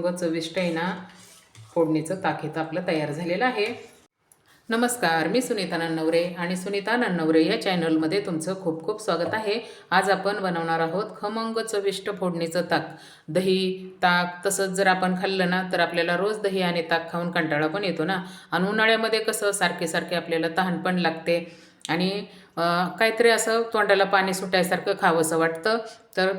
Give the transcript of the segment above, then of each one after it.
खमंग चविष्ट आहे ना फोडणीचं ताक इथं आपलं तयार झालेलं आहे. नमस्कार मी सुनीता नन्नवरे आणि सुनीता नन्नवरे या चॅनलमध्ये तुमचं खूप खूप स्वागत आहे. आज आपण बनवणार आहोत खमंग चविष्ट फोडणीचं ताक. दही ताक तसंच जर आपण खाल्लं ना तर आपल्याला रोज दही आणि ताक खाऊन कंटाळा पण येतो ना. आणि उन्हाळ्यामध्ये कसं सारखे सारखे आपल्याला तहान पण लागते. आणि काहीतरी असं तोंडाला पाणी सुटायसारखं खावंसं वाटतं. तर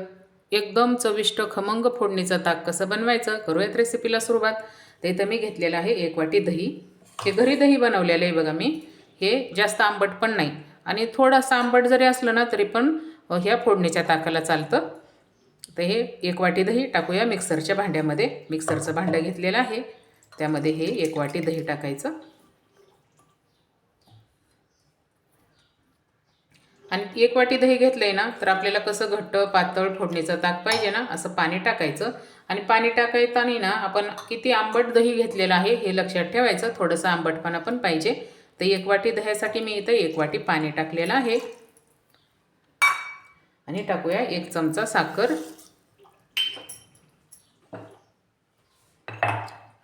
एकदम चविष्ट खमंग फोडणीचं ताक कसं बनवायचं? करूयात रेसिपीला सुरुवात. तर इथं मी घेतलेलं आहे एक वाटी दही. हे घरी दही बनवलेलं आहे बघा मी. हे जास्त आंबट पण नाही. आणि थोडंसं आंबट जरी असलं ना तरी पण ह्या फोडणीच्या ताकाला चालतं. तर हे एक वाटी दही टाकूया मिक्सरच्या भांड्यामध्ये. मिक्सरचं भांडं घेतलेलं आहे. त्यामध्ये हे एक वाटी दही टाकायचं. आणि एक वाटी दही घेतलं आहे ना तर आपल्याला कसं घट्ट पातळ फोडणीचं ताक पाहिजे ना असं पाणी टाकायचं. आणि पाणी टाकायताना ना आपण किती आंबट दही घेतलेलं आहे हे लक्षात ठेवायचं. थोडंसं आंबटपणा पण पाहिजे. तर एक वाटी दह्यासाठी मी इथं एक वाटी पाणी टाकलेलं आहे. आणि टाकूया एक चमचा साखर.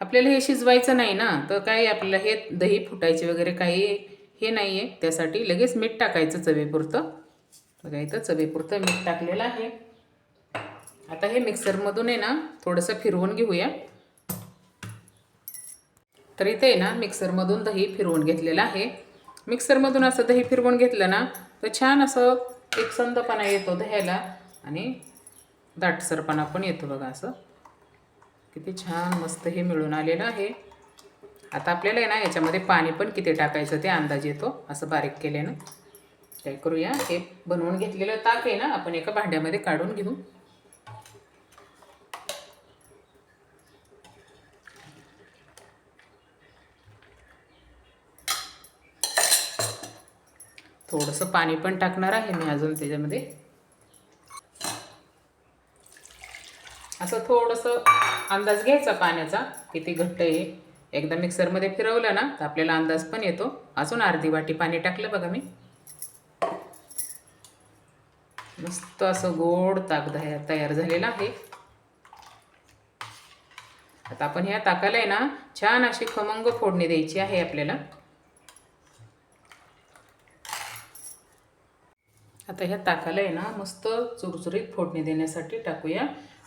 आपल्याला हे शिजवायचं नाही ना तर काय आपल्याला हे दही फुटायचे वगैरे काही हे नाही आहे त्यासाठी लगेच मीठ टाकायचं चवीपुरतं. बघा इथं चवीपुरतं मीठ टाकलेलं आहे. आता हे मिक्सरमधून आहे ना थोडंसं फिरवून घेऊया. तर इथे आहे ना मिक्सरमधून दही फिरवून घेतलेलं आहे. मिक्सरमधून असं दही फिरवून घेतलं ना तर छान असं एकसंदपणा येतो दह्याला. आणि दाटसरपणा पण येतो बघा असं. किती छान मस्त हे मिळून आलेलं आहे. आता आपल्याला आहे ना याच्यामध्ये पाणी पण किती टाकायचं ते अंदाज येतो. असं बारीक केल्यानं. काय करूया? हे बनवून घेतलेलं ताक आहे ना आपण एका भांड्यामध्ये काढून घेऊ. थोडंसं पाणी पण टाकणार आहे मी अजून त्याच्यामध्ये. असं थोडंसं अंदाज घ्यायचा पाण्याचा किती घट्ट आहे. एकदा मिक्सरमध्ये फिरवलं ना तर आपल्याला अंदाज पण येतो. अजून अर्धी वाटी पाणी टाकलं बघा मी. मस्त असं गोड ताक तयार झालेलं आहे. आता आपण ह्या ताकाला आहे ना छान अशी खमंग फोडणी द्यायची आहे आपल्याला. आता ह्या ताकाला आहे ना मस्त चुरचुरीत फोडणी देण्यासाठी टाकूया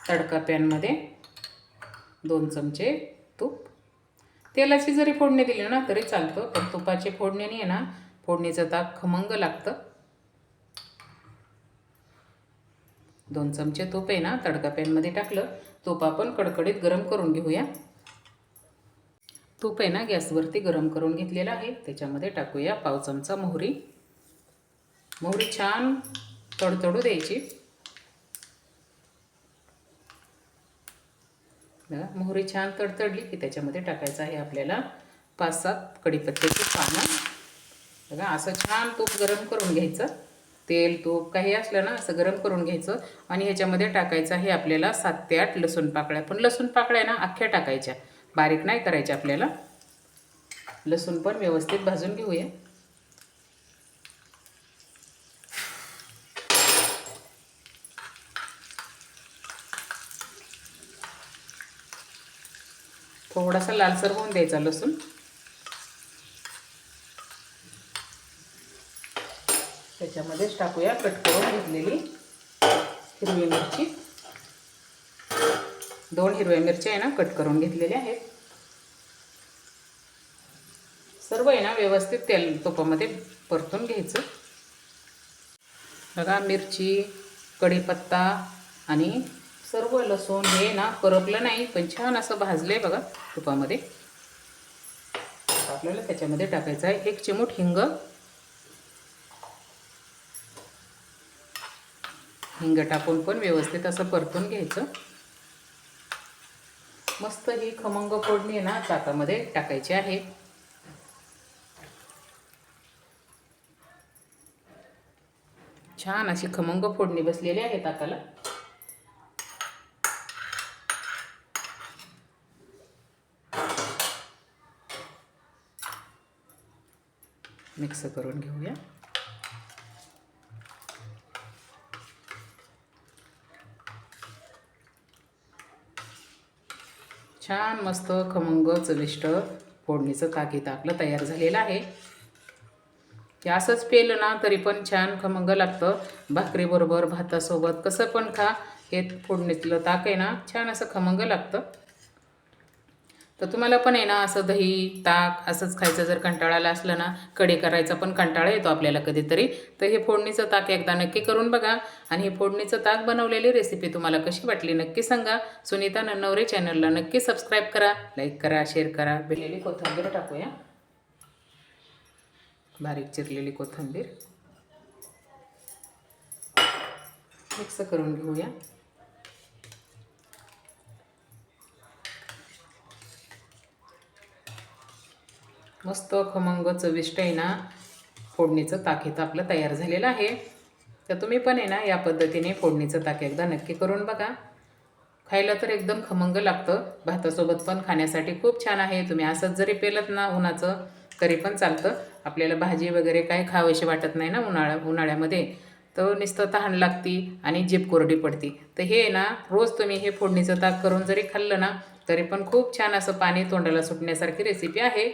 तडका पॅनमध्ये. दोन चमचे तूप. तेलाची जरी फोडणी दिली ना तरी चालतं. पण तुपाची फोडणीने आहे ना. फोडणीचं ताक खमंग लागतं. दोन चमचे तूप आहे ना तडका पॅनमध्ये टाकलं. तूप आपण कडकडीत गरम करून घेऊया. तूप आहे ना गॅसवरती गरम करून घेतलेलं आहे. त्याच्यामध्ये टाकूया पाव चमचा मोहरी. मोहरी छान तडतडू द्यायची. बघा मोहरी छान तडतडली की त्याच्यामध्ये टाकायचं आहे आपल्याला पाच सात कढीपत्त्याची पानं. बघा असं छान तूप गरम करून घ्यायचं. तेल तूप काही असलं ना असं गरम करून घ्यायचं. आणि ह्याच्यामध्ये टाकायचं आहे आपल्याला सात ते आठ लसूण पाकळ्या. पण लसूण पाकळ्या ना अख्ख्या टाकायच्या. बारीक नाही करायच्या आपल्याला. लसूण पण व्यवस्थित भाजून घेऊया. थोडासा लालसर होऊन द्यायचा लसूण. त्याच्यामध्येच टाकूया कट करून घेतलेली हिरवी मिरची. दोन हिरव्या मिरच्या आहे ना कट करून घेतलेल्या आहेत. सर्व आहे ना व्यवस्थित तेल तुपामध्ये परतून घ्यायचं. बघा मिरची कढीपत्ता आणि सर्व लसूण हे ना करपलं नाही पण छान असं भाजलं आहे बघा तुपामध्ये. आपल्याला त्याच्यामध्ये टाकायचं आहे एक चिमूट हिंग. हिंग टाकून पण व्यवस्थित असं परतून घ्यायचं. मस्त ही खमंग फोडणी ना ताकामध्ये टाकायची आहे. छान अशी खमंग फोडणी बसलेली आहे ताकाला मिक्स करून घेऊया. छान मस्त खमंग चविष्ट फोडणीचं ताक इथं आपलं तयार झालेलं आहे. हे असंच पेलं ना तरी पण छान खमंग लागतं. भाकरीबरोबर भातासोबत कसं पण खा हे फोडणीतलं ताक आहे ना छान असं खमंग लागतं. तर तुम्हाला पण आहे ना असं दही ताक असंच खायचं जर कंटाळाला असलं ना कडे करायचा पण कंटाळा येतो आपल्याला कधीतरी. तर हे फोडणीचं ताक एकदा नक्की करून बघा. आणि हे फोडणीचं ताक बनवलेली रेसिपी तुम्हाला कशी वाटली नक्की सांगा. सुनीता नन्नवरे चॅनलला नक्की सबस्क्राईब करा लाईक करा शेअर करा. भेटलेली कोथिंबीर टाकूया. बारीक चिरलेली कोथिंबीर. मिक्स करून घेऊया. मस्त खमंग चविष्ट आहे ना फोडणीचं ताक इथं आपलं तयार झालेलं आहे. तर तुम्ही पण आहे ना या पद्धतीने फोडणीचं ताक एकदा नक्की करून बघा. खायला तर एकदम खमंग लागतं. भातासोबत पण खाण्यासाठी खूप छान आहे. तुम्ही असंच जरी पेलत ना उन्हाचं तरी पण चालतं. आपल्याला भाजी वगैरे काय खावंशी वाटत नाही ना उन्हाळ्या उन्हाळ्यामध्ये. तर नुसतं तहान लागती आणि जीप कोरडी पडती. तर हे ना रोज तुम्ही हे फोडणीचं ताक करून जरी खाल्लं ना तरी पण खूप छान असं पाणी तोंडाला सुटण्यासारखी रेसिपी आहे.